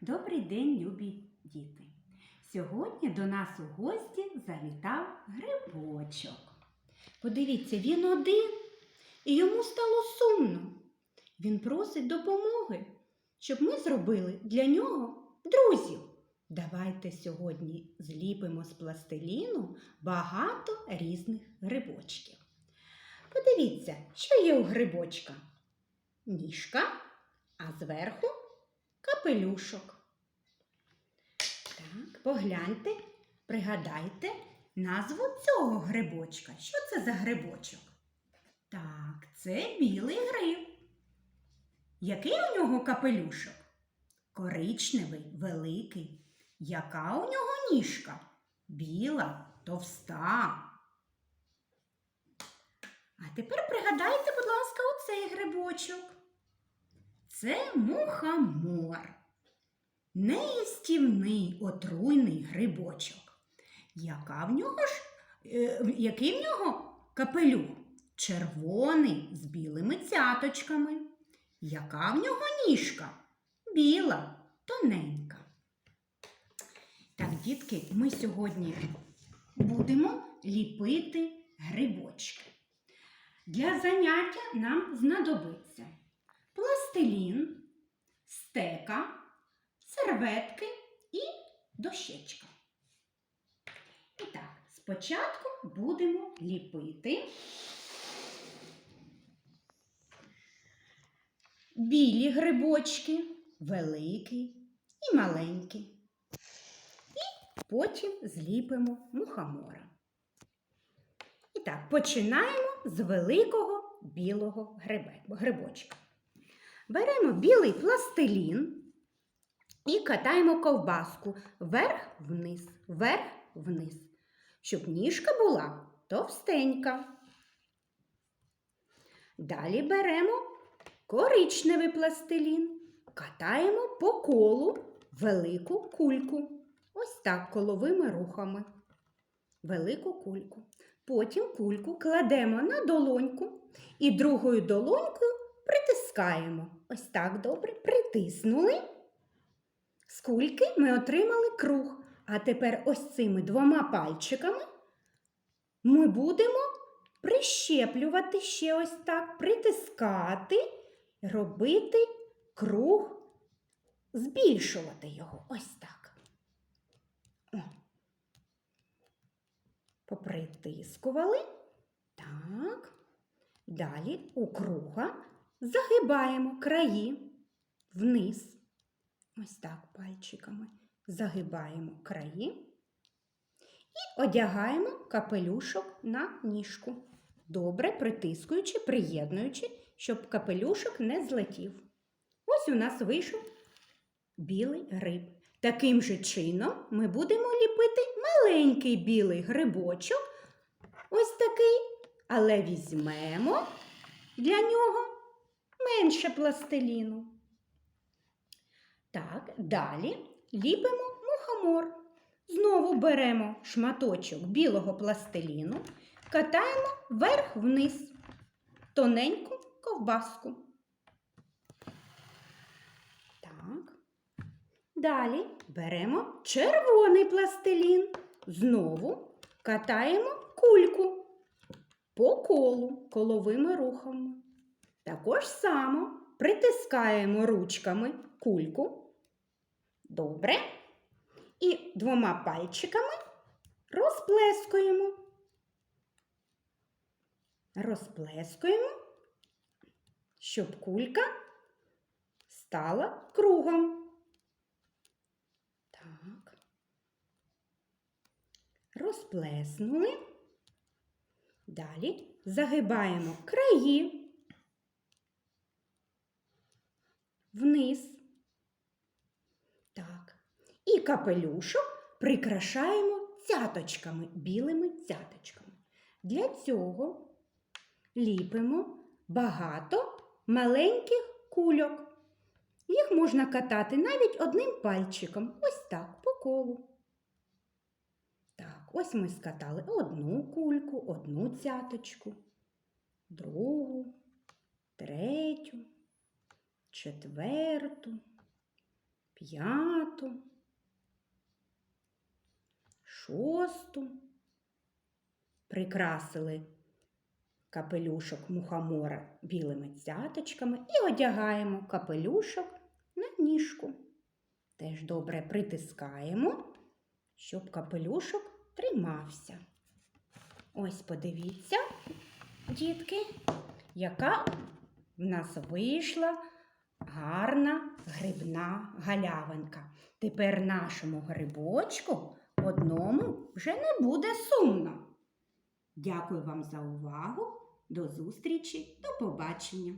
Добрий день, любі діти! Сьогодні до нас у гості завітав грибочок. Подивіться, він один, і йому стало сумно. Він просить допомоги, щоб ми зробили для нього друзів. Давайте сьогодні зліпимо з пластиліну багато різних грибочків. Подивіться, що є у грибочка? Ніжка, а зверху капелюшок. Так, погляньте, пригадайте назву цього грибочка. Що це за грибочок? Так, це білий гриб. Який у нього капелюшок? Коричневий, великий. Яка у нього ніжка? Біла, товста. А тепер пригадайте, будь ласка, оцей грибочок. Це мухомор. Неїстівний отруйний грибочок. Яка в нього ж, е, який в нього капелюх? Червоний з білими цяточками. Яка в нього ніжка? Біла, тоненька. Так, дітки, ми сьогодні будемо ліпити грибочки. Для заняття нам знадобиться пластилін, стека, серветки і дощечка. І так, спочатку будемо ліпити білі грибочки, великий і маленький. І потім зліпимо мухомора. І так, починаємо з великого білого грибочка. Беремо білий пластилін і катаємо ковбаску вверх-вниз, вверх-вниз, щоб ніжка була товстенька. Далі беремо коричневий пластилін, катаємо по колу велику кульку. Ось так коловими рухами. Велику кульку. Потім кульку кладемо на долоньку і другою долонькою притискаємо. Ось так добре притиснули. З ми отримали круг. А тепер ось цими двома пальчиками ми будемо прищеплювати ще ось так, притискати, робити круг, збільшувати його. Ось так. О. Попритискували. Так. Далі у круга загибаємо краї вниз. Ось так пальчиками загибаємо краї і одягаємо капелюшок на ніжку. Добре притискуючи, приєднуючи, щоб капелюшок не злетів. Ось у нас вийшов білий гриб. Таким же чином ми будемо ліпити маленький білий грибочок. Ось такий, але візьмемо для нього менше пластиліну. Так, далі ліпимо мухомор. Знову беремо шматочок білого пластиліну, катаємо вверх-вниз, тоненьку ковбаску. Так. Далі беремо червоний пластилін. Знову катаємо кульку по колу коловими рухами. Також само притискаємо ручками кульку. Добре. І двома пальчиками розплескуємо. Розплескуємо, щоб кулька стала кругом. Так. Розплеснули. Далі загибаємо краї вниз. Так. І капелюшок прикрашаємо цяточками, білими цяточками. Для цього ліпимо багато маленьких кульок. Їх можна катати навіть одним пальчиком, ось так, по колу. Так, ось ми скатали одну кульку, одну цяточку, другу, третю, четверту, п'яту, шосту. Прикрасили капелюшок мухомора білими цяточками і одягаємо капелюшок на ніжку. Теж добре притискаємо, щоб капелюшок тримався. Ось подивіться, дітки, яка в нас вийшла гарна грибна галявинка. Тепер нашому грибочку одному вже не буде сумно. Дякую вам за увагу. До зустрічі, до побачення!